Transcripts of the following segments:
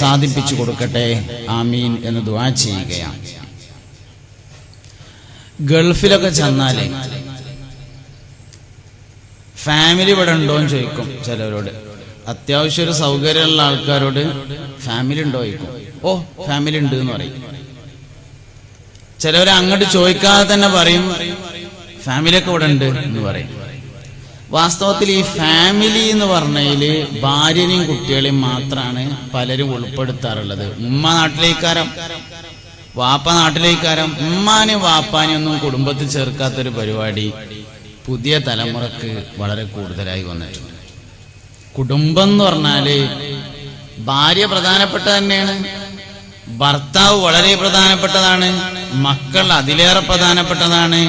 സാധിപ്പിച്ചു കൊടുക്കട്ടെ. ആമീൻ എന്ന് ദുആ ചെയ്യുകയാണ്. ഗൾഫിലൊക്കെ ചെന്നാലേ ഫാമിലി ഇവിടെ ഉണ്ടോ എന്ന് ചോദിക്കും ചിലവരോട് അത്യാവശ്യം ഒരു സൗകര്യമുള്ള ആൾക്കാരോട് ഫാമിലി ഉണ്ടോ ചോദിക്കും. ഓ ഫാമിലി ഉണ്ട് എന്ന് പറയും. ചിലവർ അങ്ങോട്ട് ചോദിക്കാതെ തന്നെ പറയും ഫാമിലിയൊക്കെ ഇവിടെ ഉണ്ട് എന്ന് പറയും. വാസ്തവത്തിൽ ഈ ഫാമിലി എന്ന് പറഞ്ഞതിൽ ഭാര്യനെയും കുട്ടികളെയും മാത്രമാണ് പലരും ഉൾപ്പെടുത്താറുള്ളത്. ഉമ്മ നാട്ടിലേക്കാരം വാപ്പ നാട്ടിലേക്കാരം ഉമ്മാനെയും വാപ്പാനെയും ഒന്നും കുടുംബത്തിൽ ചേർക്കാത്തൊരു പരിപാടി പുതിയ തലമുറയ്ക്ക് വളരെ കൂടുതലായി വന്നിട്ടുണ്ട്. കുടുംബം എന്ന് പറഞ്ഞാൽ ഭാര്യ പ്രധാനപ്പെട്ട തന്നെയാണ് ഭർത്താവ് വളരെ പ്രധാനപ്പെട്ടതാണ് മക്കൾ അതിലേറെ പ്രധാനപ്പെട്ടതാണ്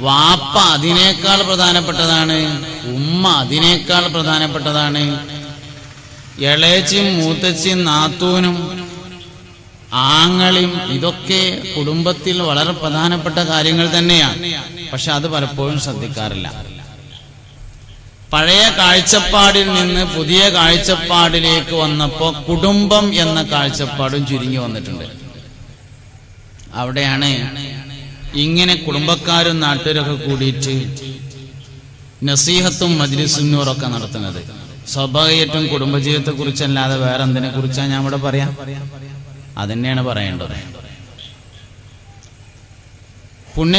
വാപ്പ അതിനേക്കാൾ പ്രധാനപ്പെട്ടതാണ് ഉമ്മ അതിനേക്കാൾ പ്രധാനപ്പെട്ടതാണ്. ഇളയച്ചും മൂത്തച്ചും നാത്തൂനും ആങ്ങളും ഇതൊക്കെ കുടുംബത്തിൽ വളരെ പ്രധാനപ്പെട്ട കാര്യങ്ങൾ തന്നെയാണ്. പക്ഷെ അത് പലപ്പോഴും ശ്രദ്ധിക്കാറില്ല. പഴയ കാഴ്ചപ്പാടിൽ നിന്ന് പുതിയ കാഴ്ചപ്പാടിലേക്ക് വന്നപ്പോ കുടുംബം എന്ന കാഴ്ചപ്പാടും ചുരുങ്ങി വന്നിട്ടുണ്ട്. അവിടെയാണ് ഇങ്ങനെ കുടുംബക്കാരും നാട്ടുകാരൊക്കെ കൂടിയിട്ട് നസീഹത്തും മജ്ലിസുന്നൂറൊക്കെ നടത്തുന്നത്. സ്വാഭാവികമായിട്ടും കുടുംബജീവിതത്തെ കുറിച്ചല്ലാതെ വേറെ എന്തിനെ കുറിച്ചാണ് ഞാൻ ഇവിടെ പറയാം? അതന്നെയാണ് പറയേണ്ടത്.